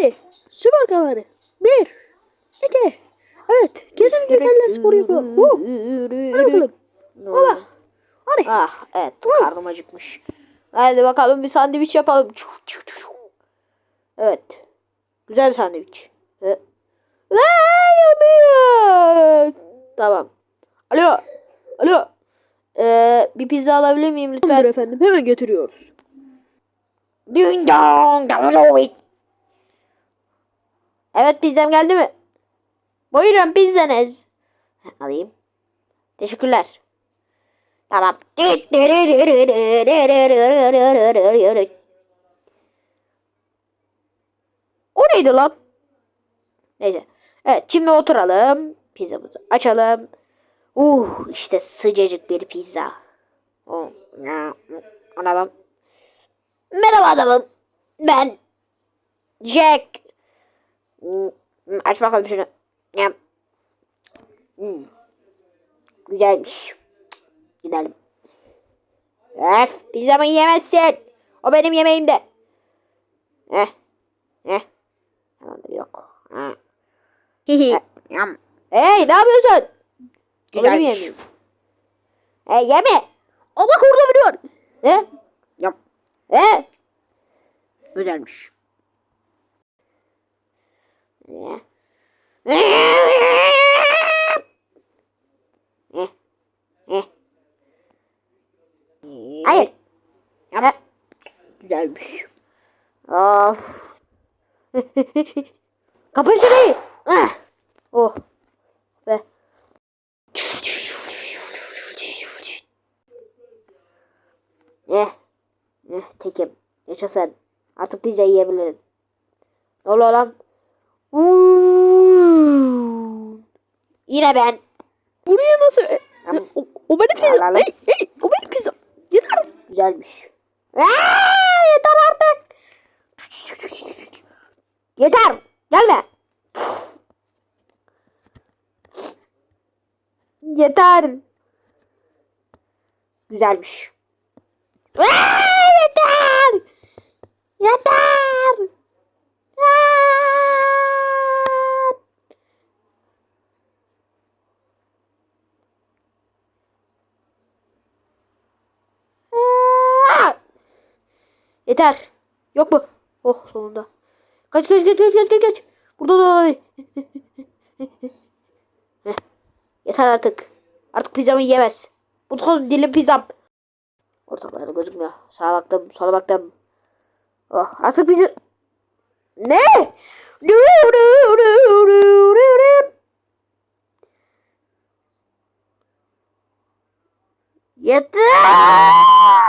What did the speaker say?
Hadi. Süper kahramanı. Bir. iki. Evet. Kesinlikle keller sporu yapıyor. Woo. Hadi bakalım. Ola. Hadi. Ah evet karnım acıkmış. Hadi bakalım bir sandviç yapalım. Evet. Güzel bir sandviç. Evet. Tamam. Alo. Alo. Ee, bir pizza alabilir miyim lütfen? Tamamdır efendim. Hemen getiriyoruz. Ding dong. Evet pizzam geldi mi? Buyurun pizzanız. Alayım. Teşekkürler. Tamam. O neydi lan? Neyse. Evet şimdi oturalım. Pizzamızı açalım. Uh işte sıcacık bir pizza. Oh. Merhaba adamım. Ben Jack. Hmm, Aç bakalım şunu. Yap. Hmm. Güzelmiş. Gidelim. Öf pizzamı yiyemezsin. O benim yemeğimde. Eh. Eh. Tamamdır yok. Ha. Hihi. Yam. Hey ne yapıyorsun? Güzelmiş. yemeğim. Hey yeme. O bak orada vuruyor. Ne? Yap. Eh. Güzelmiş. Hayır. Ama güzelmiş. Of. Kapı şurayı. Ah. Oh. Ve. Eh. Eh tekim. Yaşa sen. Artık pizza yiyebilirim. Ne oluyor lan? Hmm. Yine ben. Buraya nasıl? E, Tamam. o, o benim pizzam. Hey, hey, o benim pizzam. Yeter. Güzelmiş. Aa, yeter artık. Yeter. Gelme. Yeter. Güzelmiş. Aa, yeter. Yeter. Aa. Aa! Yeter. Yok mu? Oh sonunda. Kaç kaç kaç kaç kaç kaç. Burada da. Heh. Yeter artık. Artık pizzamı yiyemez. Bu son dilim pizzam. Ortalarda gözükmüyor. Sağa baktım, sola baktım. Oh, artık pizza... Ne? Yeter!